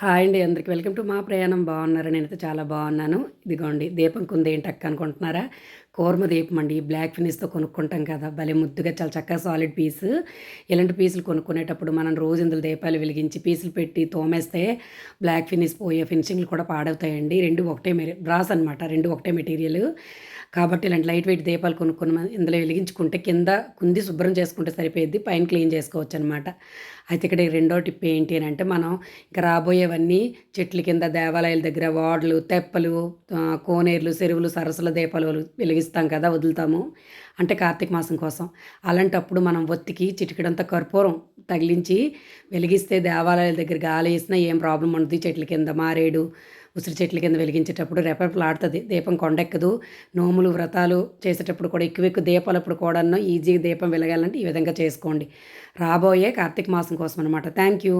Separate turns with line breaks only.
Hi అండి అందరికి. Welcome to మా ప్రయాణం. బాగున్నారా? నేనైతే చాలా బాగున్నాను. ఇదిగోండి దీపం కుంది ఏంటి అక్క అనుకుంటున్నారా? కోర్మ దీపం అండి. బ్లాక్ ఫినిష్తో కొనుక్కుంటాం కదా. భలే ముద్దుగా చాలా చక్కగా సాలిడ్ పీస్ ఇలాంటి పీసులు కొనుక్కునేటప్పుడు మనం రోజు ఇందులో దీపాలు వెలిగించి పీసులు పెట్టి తోమేస్తే బ్లాక్ ఫినిష్ పోయే ఫినిషింగ్లు కూడా పాడవుతాయండి. రెండు ఒకటే మెరి బ్రాస్ అనమాట రెండు ఒకటే మెటీరియల్ కాబట్టి ఇలాంటి లైట్ వెయిట్ దీపాలు కొనుక్కొని ఇందులో వెలిగించుకుంటే కింద కుంది శుభ్రం చేసుకుంటే సరిపోయేది పైన క్లీన్ చేసుకోవచ్చు అనమాట అయితే ఇక్కడ రెండో టిప్ ఏంటి అని అంటే మనం ఇంకా రాబోయేవన్నీ చెట్ల కింద దేవాలయాల దగ్గర వార్డులు తెప్పలు కోనేరులు చెరువులు సరస్సుల దీపాలు వెలిగిస్తాం కదా వదులుతాము. అంటే కార్తీక మాసం కోసం. అలాంటప్పుడు మనం ఒత్తికి చిటికడంతా కర్పూరం తగిలించి వెలిగిస్తే దేవాలయాల దగ్గర గాలి వేసినా ఏం ప్రాబ్లం ఉండదు. చెట్ల కింద మారేడు ఉసిరి చెట్ల కింద వెలిగించేటప్పుడు రెపరెపలాడుతుంది దీపం కొండెక్కదు. నోములు వ్రతాలు చేసేటప్పుడు కూడా ఎక్కువ ఎక్కువ దీపాలు అప్పుడు కూడా ఈజీగా దీపం వెలగాలంటే ఈ విధంగా చేసుకోండి. రాబోయే కార్తీక మాసం కోసం అనమాట థ్యాంక్ యూ